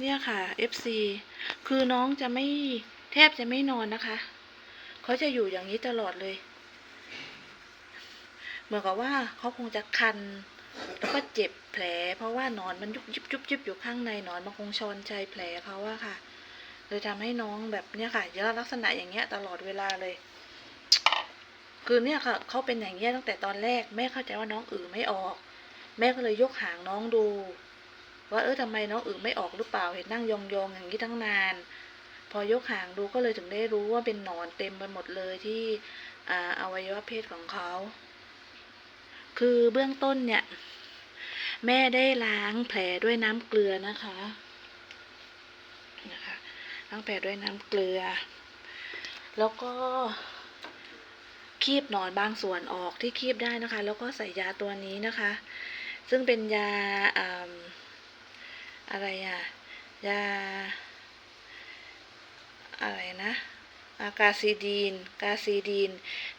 เนี่ยค่ะ FC คือน้องจะไม่แทบจะไม่นอนนะคะ เขาจะอยู่อย่างนี้ตลอดเลย เหมือนกับว่าเขาคงจะคัน แล้วก็เจ็บแผล เพราะว่านอนมันยุบยุบยุบยุบอยู่ข้างในนอนมันคงชอนใจแผลเขาอะค่ะ เลยทำให้น้องแบบเนี้ยค่ะยะลักษณะอย่างเงี้ยตลอดเวลาเลย คือเนี่ยค่ะเขาเป็นอย่างเงี้ยตั้งแต่ตอนแรกแม่เข้าใจว่าน้องอือไม่ออก แม่ก็เลยยกหางน้องดู ว่าเออทำไมน้องอือไม่ออกหรือเปล่าเห็นนั่งยองๆอย่างนี้ตั้งนาน พอยกหางดูก็เลยถึงได้รู้ว่าเป็นหนอนเต็มไปหมดเลยที่ออวัยวะเพศของเขา คือเบื้องต้นเนี่ย แม่ได้ล้างแผลด้วยน้ำเกลือนะคะนะคะล้างแผลด้วยน้ำเกลือ แล้วก็คีบหนอนบางส่วนออกที่คีบได้นะคะ แล้วก็ใส่ยาตัวนี้นะคะ ซึ่งเป็นยา อะไรอะ ยา อะไรนะอากาซีดีน กาซีดีน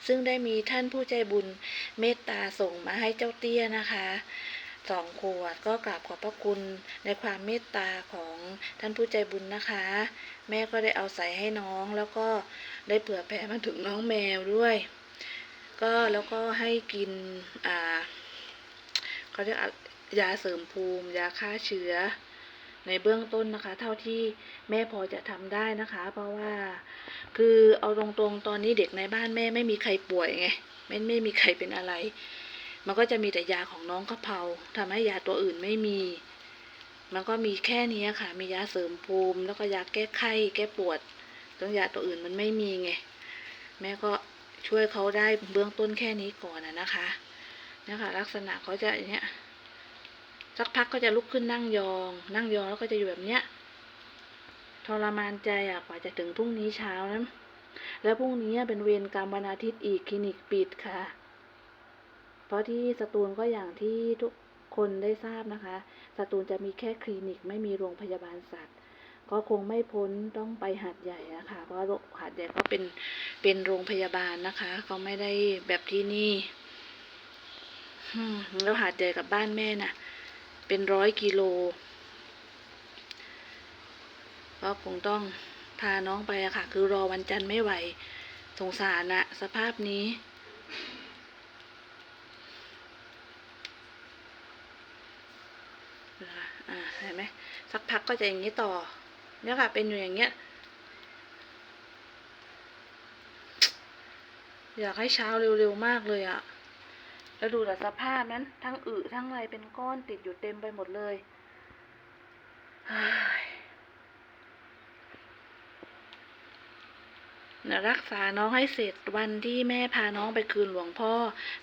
ซึ่งได้มีท่านผู้ใจบุญเมตตาส่งมาให้เจ้าเตี้ยนะคะสองขวดก็กราบขอบพระคุณในความเมตตาของท่านผู้ใจบุญนะคะ แม่ก็ได้เอาใส่ให้น้องแล้วก็ได้เผื่อแผ่มาถึงน้องแมวด้วย ก็แล้วก็ให้กินอ่าเขาเรียกยาเสริมภูมิ ยาฆ่าเชื้อ ในเบื้องต้นนะคะ เท่าที่แม่พอจะทำได้นะคะ เพราะว่าคือเอาตรงๆตอนนี้เด็กในบ้านแม่ไม่มีใครป่วยไงไม่ไม่มีใครเป็นอะไร มันก็จะมีแต่ยาของน้องกะเพราทำให้ยาตัวอื่นไม่มี มันก็มีแค่นี้ค่ะ มียาเสริมภูมิ แล้วก็ยาแก้ไข้แก้ปวดตัวยาตัวอื่นมันไม่มีไงแม่ก็ช่วยเขาได้เบื้องต้นแค่นี้ก่อนนะคะนะคะ ลักษณะเขาจะอย่างเนี้ย สักพักก็จะลุกขึ้นนั่งยอง นั่งยองแล้วก็จะอยู่แบบเนี้ยทรมานใจอะกว่าจะถึงพรุ่งนี้เช้านะแล้วพรุ่งนี้เป็นเวรกรรมวันอาทิตย์อีกคลินิกปิดค่ะ เพราะที่สตูลก็อย่างที่ทุกคนได้ทราบนะคะ สตูลจะมีแค่คลินิกไม่มีโรงพยาบาลสัตว์ ก็คงไม่พ้นต้องไปหัดใหญ่อะค่ะเพราะหัดใหญ่ก็เป็นเป็นโรงพยาบาลนะคะเขาไม่ได้แบบที่นี่แล้วหัดใหญ่กับบ้านแม่น่ะ เป็นร้อยกิโล ก็คงต้องพาน้องไปอะค่ะ คือรอวันจันทร์ไม่ไหว สงสารอะสภาพนี้นะคะอ่าเห็นไหมสักพักก็จะอย่างนี้ต่อ เนี่ยค่ะ เป็นอยู่อย่างเงี้ย อยากให้เช้าเร็วๆมากเลยอะ แล้วดูแต่สภาพนั้น ทั้งอึทั้งอะไรเป็นก้อนติดอยู่เต็มไปหมดเลยนะรักษาน้องให้เสร็จวันที่แม่พาน้องไปคืนหลวงพ่อ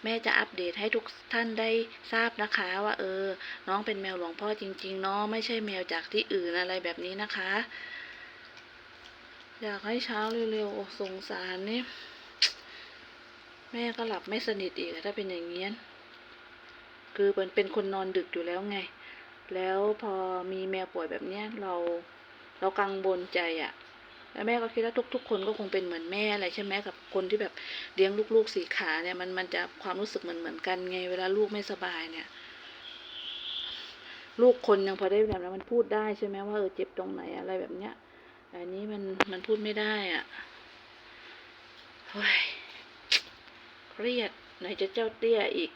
แม่จะอัปเดตให้ทุกท่านได้ทราบนะคะ ว่า เออ น้องเป็นแมวหลวงพ่อจริงๆเนาะไม่ใช่แมวจากที่อื่นอะไรแบบนี้นะคะ อยากให้เช้าเร็วๆอ้สงสารนี่ แม่ก็หลับไม่สนิทอีกถ้าเป็นอย่างเงี้ยคือเป็นเป็นคนนอนดึกอยู่แล้วไง แล้วพอมีแมวป่วยแบบเนี้ยเราเรากังวลใจอะ่ะ แล้วแม่ก็คิดว่าทุก ๆ คนก็คงเป็นเหมือนแม่อะไรใช่ไหมกับคนที่แบบเลี้ยงลูกๆสี่ขาเนี่ยมันมันจะความรู้สึกเหมือนเหมือนกันไง เวลาลูกไม่สบายเนี่ย ลูกคนยังพอได้แบบนั้นมันพูดได้ใช่ไหมว่าเออเจ็บตรงไหนอะไรแบบเนี้ยอันนี้มันมันพูดไม่ได้อะ่ะ เรียดไหนจะเจ้าเตี้ยอีก